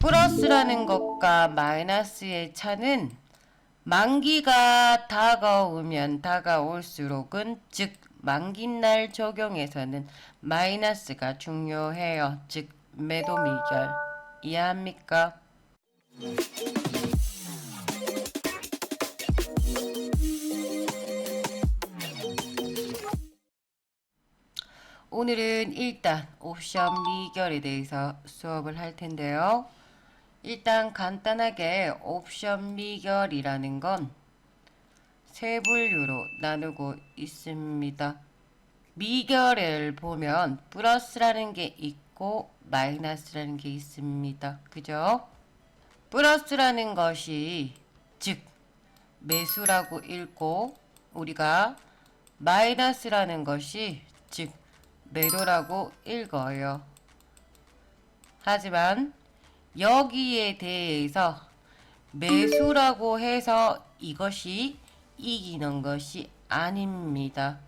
플러스라는 것과 마이너스의 차는 만기가 다가오면 다가올수록은 즉 만기날 적용에서는 마이너스가 중요해요. 즉 매도 미결 이해합니까? 오늘은 일단 옵션 미결에 대해서 수업을 할 텐데요. 일단 간단하게 옵션 미결이라는 건 세 분류로 나누고 있습니다. 미결을 보면 플러스라는 게 있고 마이너스라는 게 있습니다. 그죠? 플러스라는 것이 즉 매수라고 읽고 우리가 마이너스라는 것이 즉 매도라고 읽어요. 하지만 여기에 대해서 매수라고 해서 이것이 이기는 것이 아닙니다.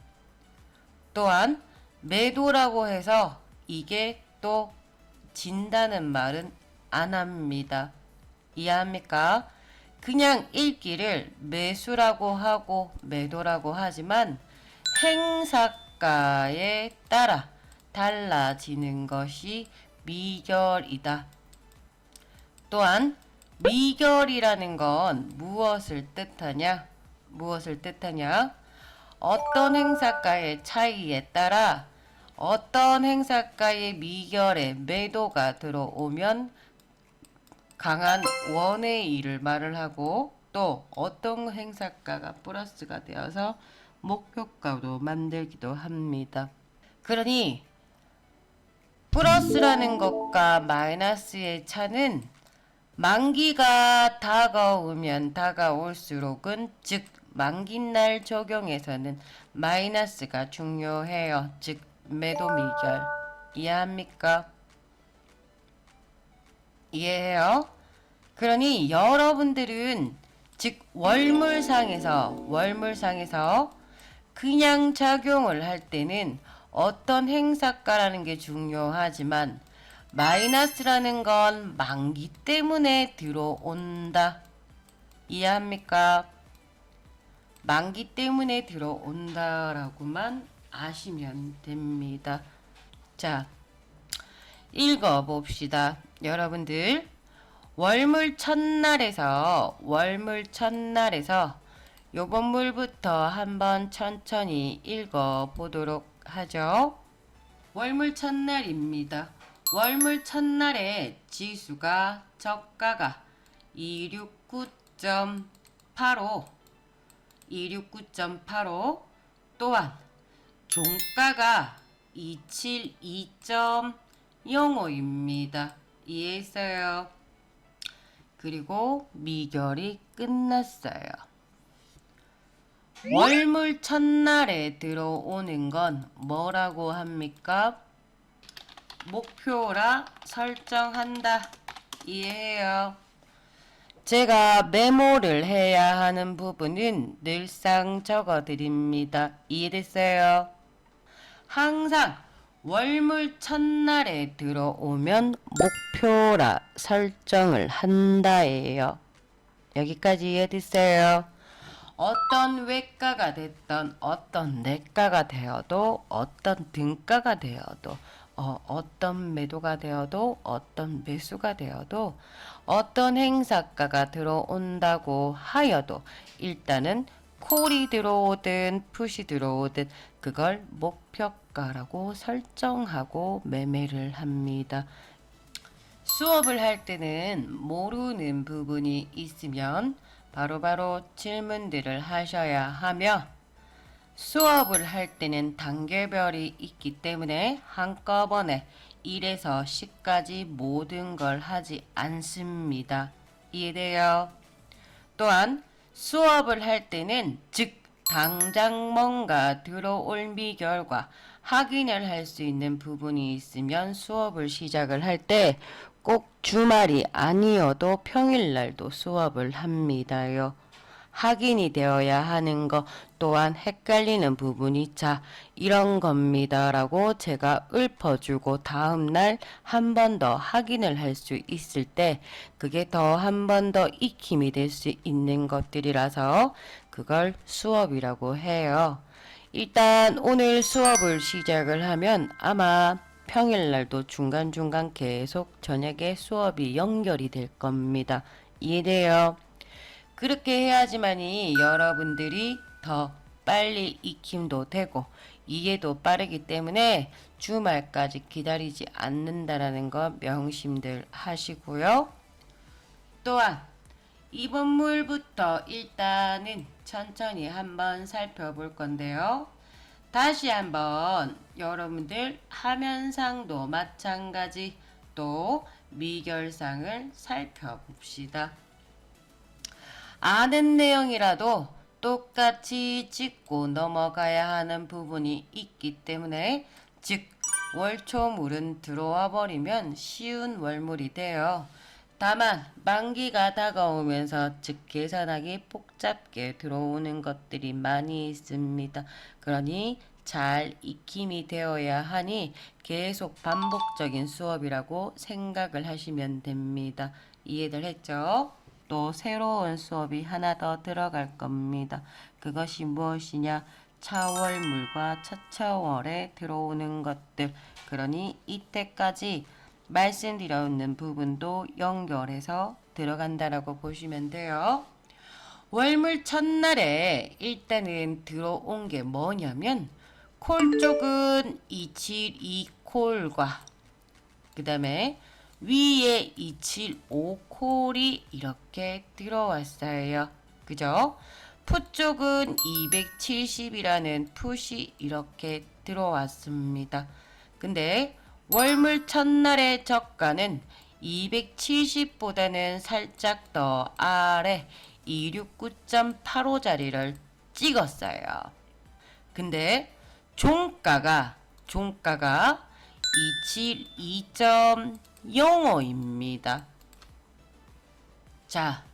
또한 매도라고 해서 이게 또 진다는 말은 안 합니다. 이해합니까? 그냥 읽기를 매수라고 하고 매도라고 하지만 행사가에 따라 달라지는 것이 미결이다. 또한 미결이라는 건 무엇을 뜻하냐? 무엇을 뜻하냐? 어떤 행사가의 차이에 따라 어떤 행사가의 미결에 매도가 들어오면 강한 원의 일을 말을 하고 또 어떤 행사가가 플러스가 되어서 목표가로 만들기도 합니다. 그러니 플러스라는 것과 마이너스의 차는 만기가 다가오면 다가올수록은 즉 만기날 적용에서는 마이너스가 중요해요. 즉 매도 미결 이해합니까? 이해해요? 그러니 여러분들은 즉 월물상에서 월물상에서 그냥 작용을 할 때는 어떤 행사가라는 게 중요하지만 마이너스라는 건 만기 때문에 들어온다. 이해합니까? 만기 때문에 들어온다라고만 아시면 됩니다. 자, 읽어봅시다. 여러분들, 월물 첫날에서, 월물 첫날에서 요번 물부터 한번 천천히 읽어보도록 하죠. 월물 첫날입니다. 월물 첫날에 지수가 저가가 269.85 269.85 또한 종가가 272.05입니다. 이해했어요? 그리고 미결이 끝났어요. 월물 첫날에 들어오는 건 뭐라고 합니까? 목표라 설정한다. 이해해요? 제가 메모를 해야 하는 부분은 늘상 적어 드립니다. 이해됐어요? 항상 월물 첫날에 들어오면 목표라 설정을 한다예요. 여기까지 이해됐어요? 어떤 외가가 됐던 어떤 내가가 되어도 어떤 등가가 되어도 어, 어떤 매도가 되어도 어떤 매수가 되어도 어떤 행사가가 들어온다고 하여도 일단은 콜이 들어오든 풋이 들어오든 그걸 목표가라고 설정하고 매매를 합니다. 수업을 할 때는 모르는 부분이 있으면 바로 바로 질문들을 하셔야 하며 수업을 할 때는 단계별이 있기 때문에 한꺼번에 1에서 10까지 모든 걸 하지 않습니다. 이해돼요? 또한 수업을 할 때는 즉 당장 뭔가 들어올 미결과 확인을 할 수 있는 부분이 있으면 수업을 시작을 할 때 꼭 주말이 아니어도 평일날도 수업을 합니다요. 확인이 되어야 하는 거 또한 헷갈리는 부분이 자 이런 겁니다라고 제가 읊어주고 다음날 한 번 더 확인을 할 수 있을 때 그게 더 한 번 더 익힘이 될 수 있는 것들이라서 그걸 수업이라고 해요. 일단 오늘 수업을 시작을 하면 아마 평일날도 중간중간 계속 저녁에 수업이 연결이 될 겁니다. 이해돼요? 그렇게 해야지만이 여러분들이 더 빨리 익힘도 되고 이해도 빠르기 때문에 주말까지 기다리지 않는다라는 거 명심들 하시고요. 또한 이번 물부터 일단은 천천히 한번 살펴볼 건데요. 다시 한번 여러분들 화면상도 마찬가지 또 미결상을 살펴봅시다. 아는 내용이라도 똑같이 짚고 넘어가야 하는 부분이 있기 때문에 즉 월초물은 들어와 버리면 쉬운 월물이 돼요. 다만 만기가 다가오면서 즉 계산하기 복잡게 들어오는 것들이 많이 있습니다. 그러니 잘 익힘이 되어야 하니 계속 반복적인 수업이라고 생각을 하시면 됩니다. 이해들 했죠? 또 새로운 수업이 하나 더 들어갈 겁니다. 그것이 무엇이냐? 차월물과 차차월에 들어오는 것들. 그러니 이때까지 말씀드렸는 부분도 연결해서 들어간다라고 보시면 돼요. 월물 첫날에 일단은 들어온 게 뭐냐면 콜 쪽은 272콜과 그 다음에 위에 275콜이 이렇게 들어왔어요. 그죠? 푸 쪽은 270이라는 풋이 이렇게 들어왔습니다. 근데 월물 첫날의 저가는 270보다는 살짝 더 아래 269.85짜리를 찍었어요. 근데 종가가 종가가 272.05입니다. 자,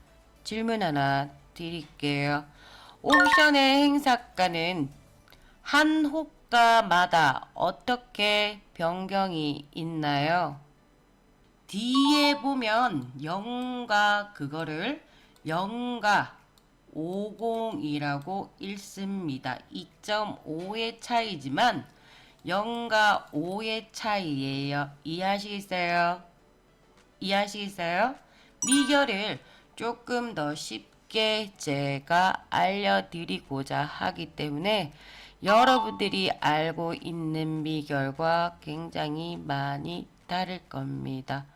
질문 하나 드릴게요. 옵션의 행사가는 한 호가마다 어떻게 변경이 있나요? 뒤에 보면 0과 그거를 0과 50이라고 읽습니다. 2.5의 차이지만 0과 5의 차이예요. 이해하시겠어요? 이해하시겠어요? 미결을 조금 더 쉽게 제가 알려드리고자 하기 때문에 여러분들이 알고 있는 미결과 굉장히 많이 다를 겁니다.